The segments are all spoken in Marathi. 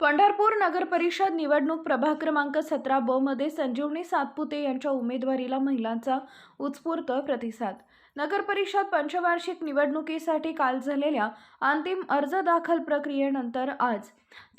पंढरपूर नगर परिषद निवडणूक प्रभाग क्रमांक सतरा ब मध्ये संजीवनी सातपुते यांच्या उमेदवारीला महिलांचा उत्स्फूर्त प्रतिसाद. नगर परिषद पंचवार्षिक निवडणुकीसाठी काल झालेल्या अंतिम अर्ज दाखल प्रक्रियेनंतर आज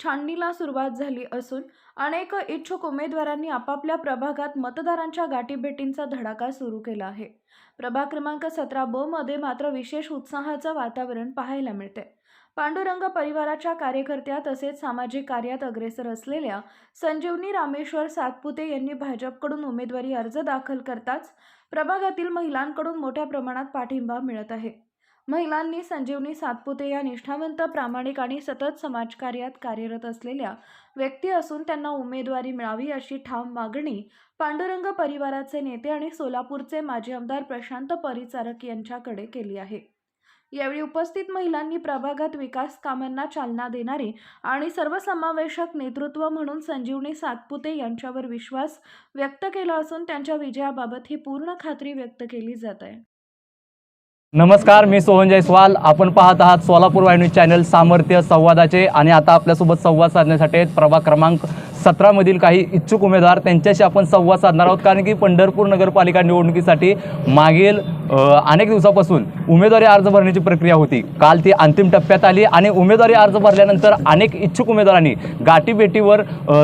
छाननीला सुरुवात झाली असून अनेक इच्छुक उमेदवारांनी आपापल्या प्रभागात मतदारांच्या गाठीभेटींचा धडाका सुरू केला आहे. प्रभाग क्रमांक सतरा ब मध्ये मात्र विशेष उत्साहाचं वातावरण पाहायला मिळते पांडुरंग परिवाराच्या कार्यकर्त्या तसेच सामाजिक कार्यात अग्रेसर असलेल्या संजीवनी रामेश्वर सातपुते यांनी भाजपकडून उमेदवारी अर्ज दाखल करताच प्रभागातील महिलांकडून मोठ्या प्रमाणात पाठिंबा मिळत आहे. महिलांनी संजीवनी सातपुते या निष्ठावंत प्रामाणिक आणि सतत समाजकार्यात कार्यरत असलेल्या व्यक्ती असून त्यांना उमेदवारी मिळावी अशी ठाम मागणी पांडुरंग परिवाराचे नेते आणि सोलापूरचे माजी आमदार प्रशांत परिचारक यांच्याकडे केली आहे. यावेळी उपस्थित महिलांनी प्रभागात विकास कामांना चालना देणारे आणि सर्वसमावेशक नेतृत्व म्हणून संजीवनी सातपुते यांच्यावर विश्वास व्यक्त केला असून त्यांच्या विजयाबाबत ही पूर्ण खात्री व्यक्त केली जात आहे. नमस्कार मी सोहन जयस्वाल. आपण पाहत आहात सोलापूर वाहिनी चॅनल सामर्थ्य संवादाचे आणि आता आपल्यासोबत संवाद साधण्यासाठी प्रभाग क्रमांक सतरामधील काही इच्छुक उमेदवार त्यांच्याशी आपण संवाद साधणार आहोत. कारण की पंढरपूर नगरपालिका निवडणुकीसाठी मागील अनेक दिवसापासून उमेदवारी अर्ज भरण्याची प्रक्रिया होती. काल ती अंतिम टप्प्यात आली आणि उमेदवारी अर्ज भरल्यानंतर अनेक इच्छुक उमेदवारांनी गाठीभेटीवर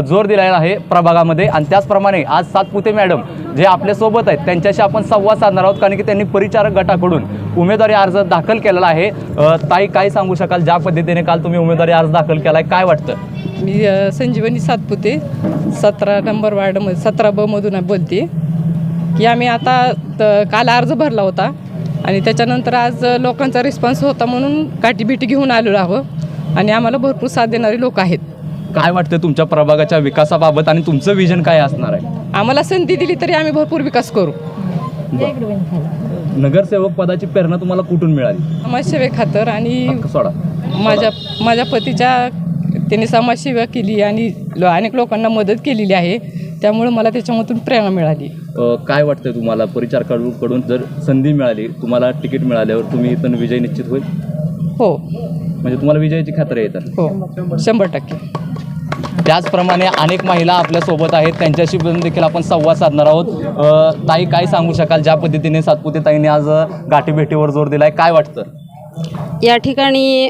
जोर दिलेला आहे प्रभागामध्ये. आणि त्याचप्रमाणे आज सातपुते मॅडम जे आपल्यासोबत आहेत त्यांच्याशी आपण संवाद साधणार आहोत. कारण की त्यांनी परिचारक गटाकडून उमेदवारी अर्ज दाखल केलेला आहे. ताई काय सांगू शकाल? ज्या पद्धतीने काल तुम्ही उमेदवारी अर्ज दाखल केला आहे काय वाटतं? मी संजीवनी सातपुते सतरा नंबर वार्डमध्ये सतरा ब मधून बोलते. की आम्ही आता काल अर्ज भरला होता आणि त्याच्यानंतर आज लोकांचा रिस्पॉन्स होता म्हणून गाठीभेटी घेऊन आलेलो आहोत आणि आम्हाला भरपूर साथ देणारे लोक आहेत. काय वाटतं तुमच्या प्रभागाच्या विकासाबाबत आणि तुमचं विजन काय असणार आहे? आम्हाला संधी दिली तरी आम्ही भरपूर विकास करू. नगरसेवक पदाची प्रेरणा तुम्हाला कुठून मिळाली? समाजसेवे खातर आणि सोडा. माझ्या माझ्या पतीच्या त्यांनी समाजसेवा केली आणि लो- अनेक लोकांना मदत केलेली आहे. त्यामुळे मला त्याच्यामधून प्रेरणा मिळाली. अ, काय वाटतं तुम्हाला? परिचारकाकडून जर संधी मिळाली तुम्हाला तिकीट मिळाल्यावर तुम्ही इथं विजय निश्चित होईल? हो. म्हणजे तुम्हाला विजयाची खात्री येतात हो. शंभर टक्के. त्याचप्रमाणे अनेक महिला आपल्यासोबत आहेत. त्यांच्याशी पण देखील आपण संवाद साधणार आहोत. अ, ताई काय सांगू शकाल? ज्या पद्धतीने सातपुते ताईने आज गाठीभेटीवर जोर दिलाय काय वाटतं? या ठिकाणी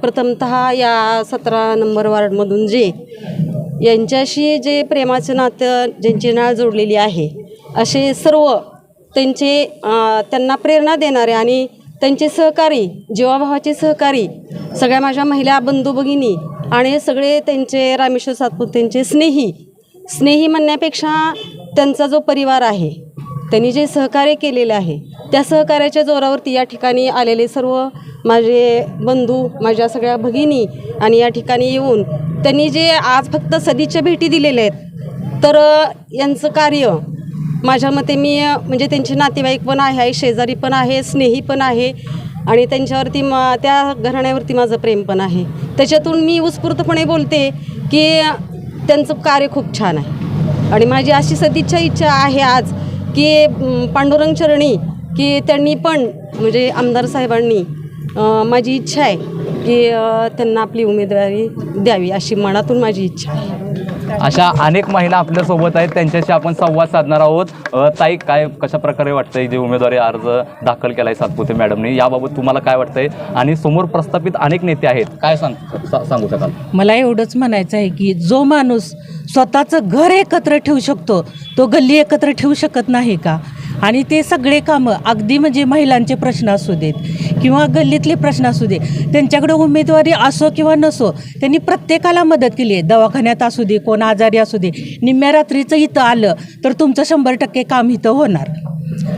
प्रथमतः या सतरा नंबर वार्डमधून जे यांच्याशी जे प्रेमाचं नातं ज्यांची नाळ जोडलेली आहे असे सर्व त्यांचे त्यांना प्रेरणा देणारे आणि त्यांचे सहकारी जीवाभावाचे सहकारी सगळ्या माझ्या महिला बंधू भगिनी आणि सगळे त्यांचे रामेश्वर सातपुतेंचे स्नेही स्नेही म्हणण्यापेक्षा त्यांचा जो परिवार आहे त्यांनी जे सहकार्य केलेलं आहे त्या सहकार्याच्या जोरावरती या ठिकाणी आलेले सर्व माझे बंधू माझ्या सगळ्या भगिनी आणि या ठिकाणी येऊन त्यांनी जे आज फक्त सदीच्या भेटी दिलेल्या आहेत तर यांचं कार्य माझ्या मते मी म्हणजे त्यांचे नातेवाईक पण आहे शेजारी पण आहे स्नेही पण आहे आणि त्यांच्यावरती म त्या घराण्यावरती माझं प्रेम पण आहे. त्याच्यातून मी उत्स्फूर्तपणे बोलते की त्यांचं कार्य खूप छान आहे. आणि माझी अशी सदिच्छा इच्छा आहे आज की पांडुरंग चरणी की त्यांनी पण म्हणजे आमदार साहेबांनी माझी इच्छा आहे की त्यांना आपली उमेदवारी द्यावी अशी मनातून माझी इच्छा आहे. अशा अनेक महिला आपल्यासोबत आहेत त्यांच्याशी आपण संवाद साधणार आहोत. ताई काय कशा प्रकारे वाटतंय जे उमेदवारी अर्ज दाखल केलाय सातपुते मॅडमने? याबाबत तुम्हाला काय वाटतंय? आणि समोर प्रस्थापित अनेक नेते आहेत. काय सांग सा- सांगू शकाल? मला एवढंच म्हणायचं आहे की जो माणूस स्वतःचं घर एकत्र ठेवू शकतो तो गल्ली एकत्र ठेवू शकत नाही का? आणि ते सगळे कामं अगदी म्हणजे महिलांचे प्रश्न असू देत किंवा गल्लीतले प्रश्न असू दे त्यांच्याकडे उमेदवारी असो किंवा नसो त्यांनी प्रत्येकाला मदत केली आहे. दवाखान्यात असू दे कोण आजारी असू दे निम्म्या रात्रीचं इथं आलं तर तुमचं शंभर टक्के काम इथं होणार.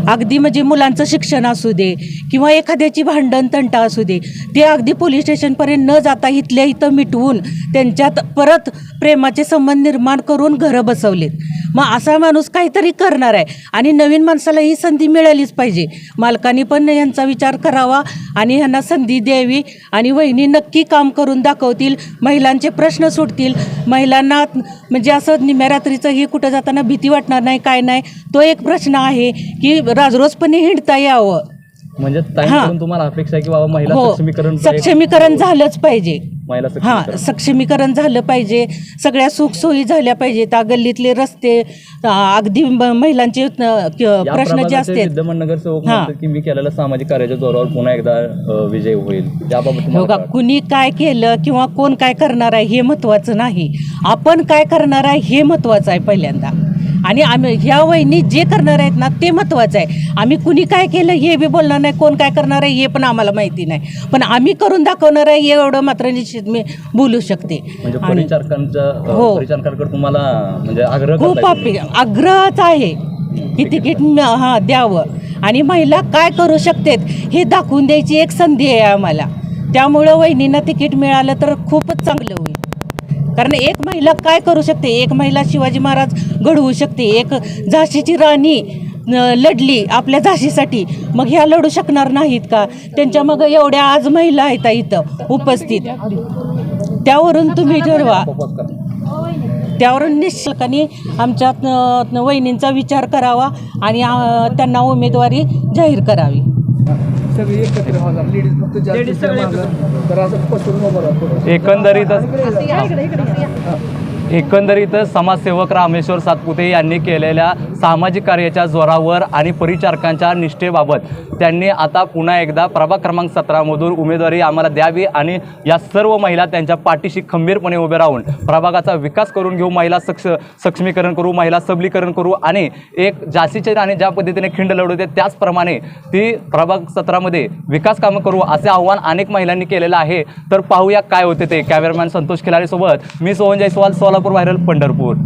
अगदी म्हणजे मुलांचं शिक्षण असू दे किंवा एखाद्याची भांडण तंटा असू दे ते अगदी पोलीस स्टेशनपर्यंत न जाता इथल्या इथं मिटवून त्यांच्यात परत प्रेमाचे संबंध निर्माण करून घरं बसवलेत. मग असा माणूस काहीतरी करणार आहे. आणि नवीन माणसाला ही संधी मिळालीच पाहिजे. मालकांनी पण यांचा विचार करावा आणि ह्यांना संधी द्यावी आणि वहिनी नक्की काम करून दाखवतील. महिलांचे प्रश्न सुटतील महिलांना म्हणजे असं निम्या रात्रीचंही कुठं जाताना भीती वाटणार नाही काय नाही. तो एक प्रश्न आहे की राजरोजपणे हिंडता यावं. म्हणजे हां. ताईंकडून तुम्हाला अपेक्षा आहे की बाबा महिला हो. सक्षमीकरण सक्षमीकरण झालंच पाहिजे. महिला हां सक्षमीकरण. सक्षमीकरण झालं पाहिजे. सगळ्या सुखसोयी झाल्या पाहिजे. त्या गल्लीतले रस्ते अगदी म- महिलांचे अं, क- या प्रश्न जे प्रभागाचे असतात. विद्यमान नगरसेवक हां. म्हणतात की मी केलेल्या सामाजिक कार्याच्या जोरावर पुन्हा एकदा अ, विजय होईल. याबाबत हो तुम्हाला का? काय वाटतं? कुणी काय केलं किंवा कोण काय करणार आहे हे महत्त्वाचं नाही. आपण काय करणार आहे हे महत्त्वाचं आहे पहिल्यांदा. आणि आम्ही ह्या वहिनी जे करणार आहेत ना ते महत्त्वाचं आहे. आम्ही कुणी काय केलं हे बी बोलणार नाही कोण काय करणार आहे हे पण आम्हाला माहिती नाही. पण आम्ही करून दाखवणार आहे हे एवढं मात्र निश्चित मी बोलू शकते. म्हणजे आणि हो. परिचारकांकडे तुम्हाला म्हणजे आग्रह खूप करताय अपे आग्रहच आहे की तिकीट म- हां द्यावं. आणि महिला काय करू शकतात हे दाखवून द्यायची एक संधी आहे आम्हाला. त्यामुळं वहिनींना तिकीट मिळालं तर खूपच चांगलं होईल. कारण एक महिला काय करू शकते? एक महिला शिवाजी महाराज घडवू शकते. एक झाशीची राणी लढली आपल्या झाशीसाठी. मग ह्या लढू शकणार नाहीत का? त्यांच्या मग एवढ्या आज महिला आहेत इथं उपस्थित. त्यावरून तुम्ही ठरवा. त्यावरून निश्चकाने आमच्या वहिनींचा विचार करावा आणि त्यांना उमेदवारी जाहीर करावी. एकंदरीतच एकंदरीतच समाजसेवक रामेश्वर सातपुते यांनी केलेल्या सामाजिक कार्याच्या जोरावर आणि परिचारकांच्या निष्ठेबाबत त्यांनी आता पुन्हा एकदा प्रभाग क्रमांक सतरामधून उमेदवारी आम्हाला द्यावी आणि या सर्व महिला त्यांच्या पाठीशी खंबीरपणे उभे राहून प्रभागाचा विकास करून घेऊ महिला सक्ष सक्षमीकरण करू महिला सबलीकरण करू आणि एक जास्तीचे आणि ज्या पद्धतीने खिंड लढवते त्याचप्रमाणे ती प्रभाग सत्रामध्ये विकास कामं करू असे आव्हान अनेक महिलांनी केलेलं आहे. तर पाहूया काय होते ते. कॅमेरामॅन संतोष खिलारीसोबत मी सोहन जयस्वाल सोलापूर व्हायरल पंढरपूर.